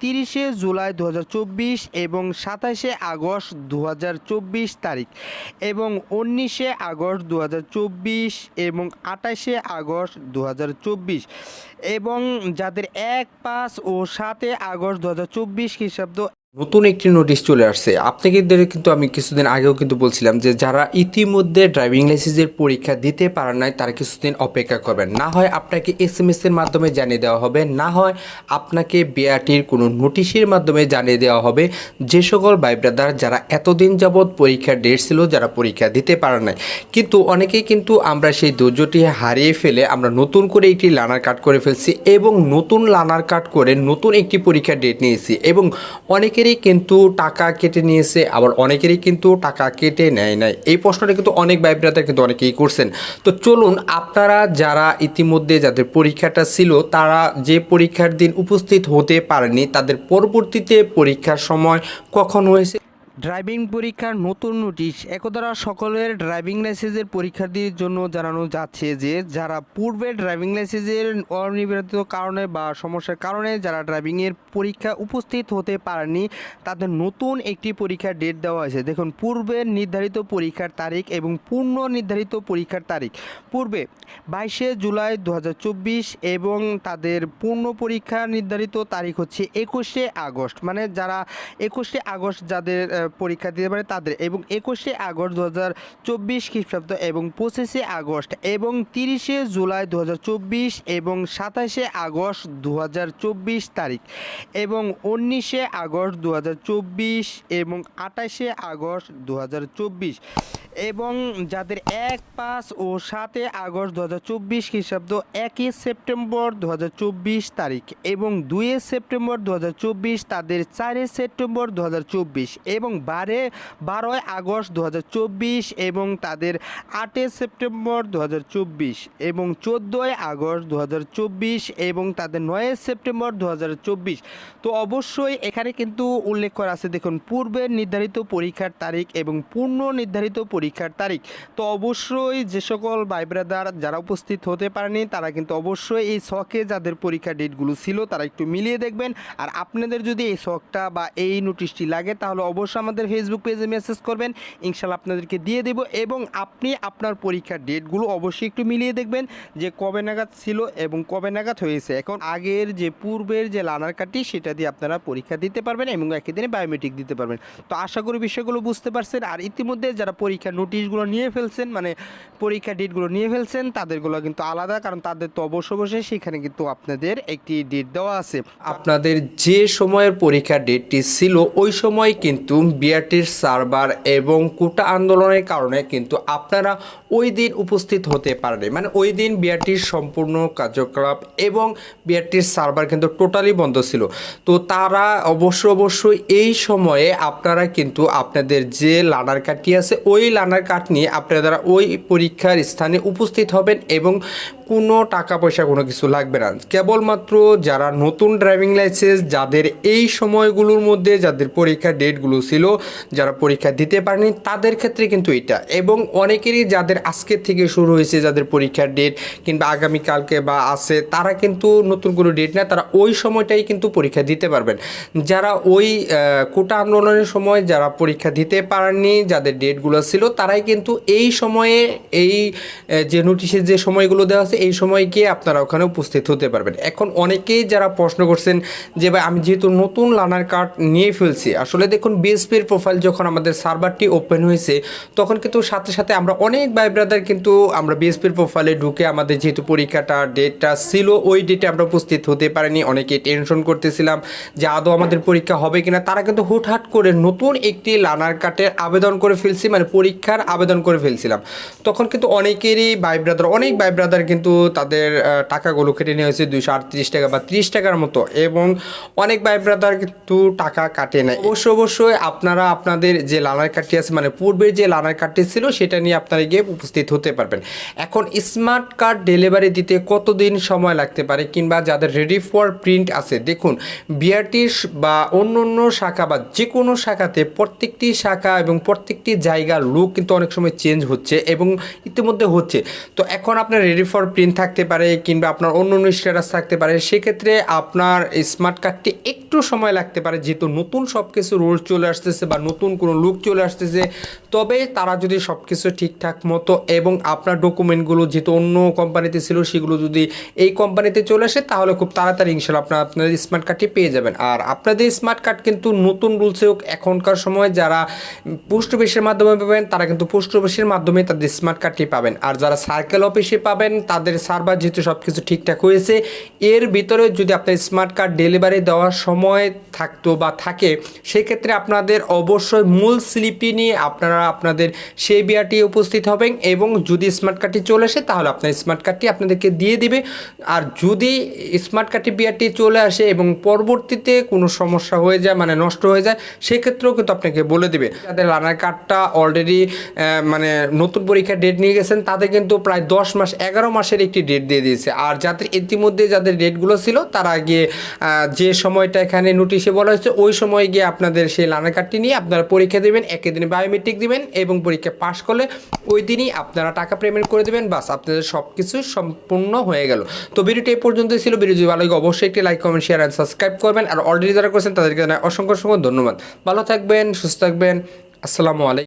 তিরিশে জুলাই দু হাজার চব্বিশ এবং সাতাশে আগস্ট দু হাজার চব্বিশ তারিখ এবং উনিশে আগস্ট দু হাজার চব্বিশ এবং আঠাশে আগস্ট দু হাজার চব্বিশ এবং যাদের এক পাঁচ ও সাতে আগস্ট দু হাজার চব্বিশ খ্রিস্টাব্দ নতুন একটি নোটিশ চলে আসছে। আপনাদের কিন্তু আমি কিছুদিন আগেও কিন্তু বলছিলাম যে, যারা ইতিমধ্যে ড্রাইভিং লাইসেন্সের পরীক্ষা দিতে পারেন নাই, তারা কিছুদিন অপেক্ষা করবেন। না হয় আপনাকে এস এম এর মাধ্যমে জানিয়ে দেওয়া হবে, না হয় আপনাকে বিআরটির কোনো নোটিশের মাধ্যমে জানিয়ে দেওয়া হবে। যে সকল ভাই ব্রাদার যারা এতদিন যাবৎ পরীক্ষার ডেট ছিল, যারা পরীক্ষা দিতে পারেন নাই, কিন্তু অনেকেই কিন্তু আমরা সেই ধৈর্যটি হারিয়ে ফেলে আমরা নতুন করে একটি লানার কাট করে ফেলছি এবং নতুন লানার কাট করে নতুন একটি পরীক্ষার ডেট নিয়েছি এবং অনেকেরই কিন্তু টাকা কেটে নিয়েছে, আবার অনেকেরই কিন্তু টাকা কেটে নেয় নাই। এই প্রশ্নটা কিন্তু অনেক ভাই কিন্তু অনেকেই করছেন। তো চলুন, আপনারা যারা ইতিমধ্যে যাদের পরীক্ষাটা ছিল, তারা যে পরীক্ষার দিন উপস্থিত হতে পারেনি, তাদের পরবর্তীতে পরীক্ষার সময় কখন হয়েছে? ড্রাইভিং পরীক্ষার নতুন নোটিশ। একদ্বারা সকলের ড্রাইভিং লাইসেন্সের পরীক্ষার্থীর জন্য জানানো যাচ্ছে যে, যারা পূর্বে ড্রাইভিং লাইসেন্সের অনিবারিত কারণে বা সমস্যার কারণে যারা ড্রাইভিংয়ের পরীক্ষা উপস্থিত হতে পারেনি তাদের নতুন একটি পরীক্ষার ডেট দেওয়া হয়েছে। দেখুন, পূর্বে নির্ধারিত পরীক্ষার তারিখ এবং পূর্ণ নির্ধারিত পরীক্ষার তারিখ। পূর্বে বাইশে জুলাই দু হাজার চব্বিশ এবং তাদের পূর্ণ পরীক্ষা নির্ধারিত তারিখ হচ্ছে একুশে আগস্ট। মানে যারা একুশে আগস্ট যাদের পরীক্ষা দিতে পারে তাদের এবং একুশে আগস্ট দু হাজার চব্বিশ খ্রিস্টাব্দ এবং পঁচিশে আগস্ট এবং তিরিশে জুলাই দু হাজার চব্বিশ এবং সাতাশে আগস্ট দু হাজার চব্বিশ তারিখ এবং উনিশে আগস্ট দু হাজার চব্বিশ এবং আঠাশে আগস্ট দু হাজার চব্বিশ এবং যাদের এক, পাঁচ ও সাতে আগস্ট দু হাজার চব্বিশ খ্রিস্টাব্দ একই সেপ্টেম্বর দু হাজার চব্বিশ তারিখ এবং দুয়ে সেপ্টেম্বর দু হাজার চব্বিশ তাদের চারে সেপ্টেম্বর দু হাজার চব্বিশ এবং বারে বারোই আগস্ট দু হাজার চব্বিশ এবং তাদের আটে সেপ্টেম্বর দু হাজার চব্বিশ এবং চোদ্দোই আগস্ট দু হাজার চব্বিশ এবং তাদের নয় সেপ্টেম্বর দু হাজার চব্বিশ। তো অবশ্যই এখানে কিন্তু উল্লেখ করা আছে, দেখুন পূর্বে নির্ধারিত পরীক্ষার তারিখ এবং পূর্ণ নির্ধারিত পরীক্ষার তারিখ। তো অবশ্যই যে সকল ভাই ব্রাদার যারা উপস্থিত হতে পারেনি, তারা কিন্তু অবশ্যই এই শখে যাদের পরীক্ষার ডেটগুলো ছিল, তারা একটু মিলিয়ে দেখবেন। আর আপনাদের যদি এই শখটা বা এই নোটিশটি লাগে, তাহলে অবশ্যই আমাদের ফেসবুক পেজে মেসেজ করবেন। ইনশাল্লাহ আপনাদেরকে দিয়ে দেব এবং আপনি আপনার পরীক্ষার ডেটগুলো অবশ্যই একটু মিলিয়ে দেখবেন যে কবে নাগাদ ছিল এবং কবে নাগাদ হয়েছে। এখন আগের যে পূর্বের যে লানার কার্ডটি সেটা দিয়ে আপনারা পরীক্ষা দিতে পারবেন এবং একই দিনে বায়োমেট্রিক দিতে পারবেন। তো আশা করি বিষয়গুলো বুঝতে পারছেন। আর ইতিমধ্যে যারা পরীক্ষার নোটিশগুলো নিয়ে ফেলছেন মানে পরীক্ষা ডেটগুলো নিয়ে ফেলছেন, তাদেরগুলো কিন্তু আলাদা, কারণ তাদের তো অবশ্য অবশ্যই সেখানে কিন্তু আপনাদের একটি ডেট দেওয়া আছে। আপনাদের যে সময়ের পরীক্ষার ডেটটি ছিল, ওই সময় কিন্তু বিআরটির সার্ভার এবং কোটা আন্দোলনের কারণে কিন্তু আপনারা ওই দিন উপস্থিত হতে পারেনি মানে ওই দিন বিআরটির সম্পূর্ণ কার্যকলাপ এবং বিআরটির সার্ভার কিন্তু টোটালি বন্ধ ছিল। তো তারা অবশ্য অবশ্যই এই সময়ে আপনারা কিন্তু আপনাদের যে লানার কার্ডটি আছে, ওই লানার কার্ড নিয়ে আপনারা ওই পরীক্ষার স্থানে উপস্থিত হবেন এবং কোনো টাকা পয়সা কোনো কিছু লাগবে না। কেবলমাত্র যারা নতুন ড্রাইভিং লাইসেন্স, যাদের এই সময়গুলোর মধ্যে, যাদের পরীক্ষার ডেটগুলো ছিল যারা পরীক্ষা দিতে পারেনি, তাদের ক্ষেত্রে কিন্তু এটা। এবং অনেকেরই যাদের আজকের থেকে শুরু হয়েছে, যাদের পরীক্ষার ডেট কিংবা আগামীকালকে বা আছে, তারা কিন্তু নতুন কোনো ডেট না, তারা ওই সময়টাই কিন্তু পরীক্ষা দিতে পারবেন। যারা ওই কোটা আন্দোলনের সময় যারা পরীক্ষা দিতে পারেননি, যাদের ডেটগুলো ছিল, তারাই কিন্তু এই সময়ে, এই যে নোটিশের যে সময়গুলো দেওয়া আছে, এই সময় গিয়ে আপনারা ওখানে উপস্থিত হতে পারবেন। এখন অনেকেই যারা প্রশ্ন করছেন যে, ভাই, আমি যেহেতু নতুন লার্নার কার্ড নিয়ে ফেলছি। আসলে দেখুন বিএসপির প্রোফাইল যখন আমাদের সার্ভারটি ওপেন হয়েছে, তখন কিন্তু সাথে সাথে আমরা অনেক ভাই ব্রাদার কিন্তু আমরা বিএসপির প্রোফাইলে ঢুকে আমাদের যেহেতু পরীক্ষাটা ডেটটা ছিল, ওই ডেটে আমরা উপস্থিত হতে পারিনি। অনেকে টেনশন করতেছিলাম যে আদৌ আমাদের পরীক্ষা হবে কিনা। তারা কিন্তু হুটহাট করে নতুন একটি লার্নার কার্ডের আবেদন করে ফেলছি মানে পরীক্ষার আবেদন করে ফেলছিলাম। তখন কিন্তু অনেকেরই ভাই ব্রাদার অনেক ভাই ব্রাদার কিন্তু তাদের টাকাগুলো কেটে নিয়ে হয়েছে দুইশো আটত্রিশ টাকা বা ত্রিশ টাকার মতো। এবং অনেক ভাই ব্রাদার কিন্তু টাকা কাটে না অবশ্য, অবশ্যই আপনার আপনারা আপনাদের যে লানার কার্ডটি আছে মানে পূর্বের যে লানার কার্ডটি ছিল, সেটা নিয়ে আপনারা গিয়ে উপস্থিত হতে পারবেন। এখন স্মার্ট কার্ড ডেলিভারি দিতে কতদিন সময় লাগতে পারে? কিংবা যাদের রেডি ফর প্রিন্ট আছে, দেখুন, বিআরটির বা অন্য অন্য শাখা বা যে কোনো শাখাতে প্রত্যেকটি শাখা এবং প্রত্যেকটি জায়গার লুক কিন্তু অনেক সময় চেঞ্জ হচ্ছে এবং ইতিমধ্যে হচ্ছে। তো এখন আপনার রেডি ফর প্রিন্ট থাকতে পারে, কিংবা আপনার অন্য অন্য স্ট্যাটাস থাকতে পারে, সেক্ষেত্রে আপনার স্মার্ট কার্ডটি একটু সময় লাগতে পারে, যেহেতু নতুন সব কিছু রুল চলে আসতেছে বা নতুন কোনো লুক চলে আসতেছে, তবে তারা যদি সব কিছু ঠিকঠাক মতো এবং আপনার ডকুমেন্টগুলো যেহেতু অন্য কোম্পানিতে ছিল, সেগুলো যদি এই কোম্পানিতে চলে আসে, তাহলে খুব তাড়াতাড়ি ইনশাল্লাহ আপনার আপনাদের স্মার্ট কার্ডটি পেয়ে যাবেন। আর আপনাদের স্মার্ট কার্ড কিন্তু নতুন রুলসে হোক, এখনকার সময় যারা পোস্ট অফিসের মাধ্যমে পাবেন, তারা কিন্তু পোস্ট অফিসের মাধ্যমে তাদের স্মার্ট কার্ডটি পাবেন। আর যারা সার্কেল অফিসে পাবেন, তাদের সার্ভার যেহেতু সব কিছু ঠিকঠাক হয়েছে, এর ভিতরে যদি আপনার স্মার্ট কার্ড ডেলিভারি দেওয়ার সময় থাকতো বা থাকে, সেক্ষেত্রে আপনাদের অবশ্যই মূল স্লিপটি নিয়ে আপনারা আপনাদের সেই বিয়ারটি উপস্থিত হবেন এবং যদি স্মার্ট কার্ডটি চলে আসে, তাহলে আপনার স্মার্ট কার্ডটি আপনাদেরকে দিয়ে দিবে। আর যদি স্মার্ট কার্ডটি বিয়ারটি চলে আসে এবং পরবর্তীতে কোনো সমস্যা হয়ে যায় মানে নষ্ট হয়ে যায়, সেক্ষেত্রেও কিন্তু আপনাকে বলে দিবে। যাদের লানার কার্ডটা অলরেডি মানে নতুন পরীক্ষার ডেট নিয়ে গেছেন, তাদের কিন্তু প্রায় দশ মাস, এগারো মাসের একটি ডেট দিয়ে দিয়েছে। আর যাদের ইতিমধ্যে যাদের ডেটগুলো ছিল, তারা গিয়ে যে সময়টা এখানে নোটিশে বলা হয়েছে, ওই সময় গিয়ে আপনাদের সেই লানার কার্ডটি নিয়ে আপনারা পরীক্ষা দেবেন, একই দিনে বায়োমেট্রিক দেবেন এবং পরীক্ষা পাশ করলে ওই দিনই আপনারা টাকা পেমেন্ট করে দেবেন, বাস আপনাদের সব কিছু সম্পূর্ণ হয়ে গেল। তো ভিডিওটি এই পর্যন্ত ছিল ভিডিও যদি ভালো লাগে অবশ্যই একটি like comment share and subscribe করবেন। আর অলরেডি যারা করছেন তাদেরকে জানাই অসংখ্য অসংখ্য ধন্যবাদ। ভালো থাকবেন, সুস্থ থাকবেন, আসসালামু আলাইকুম।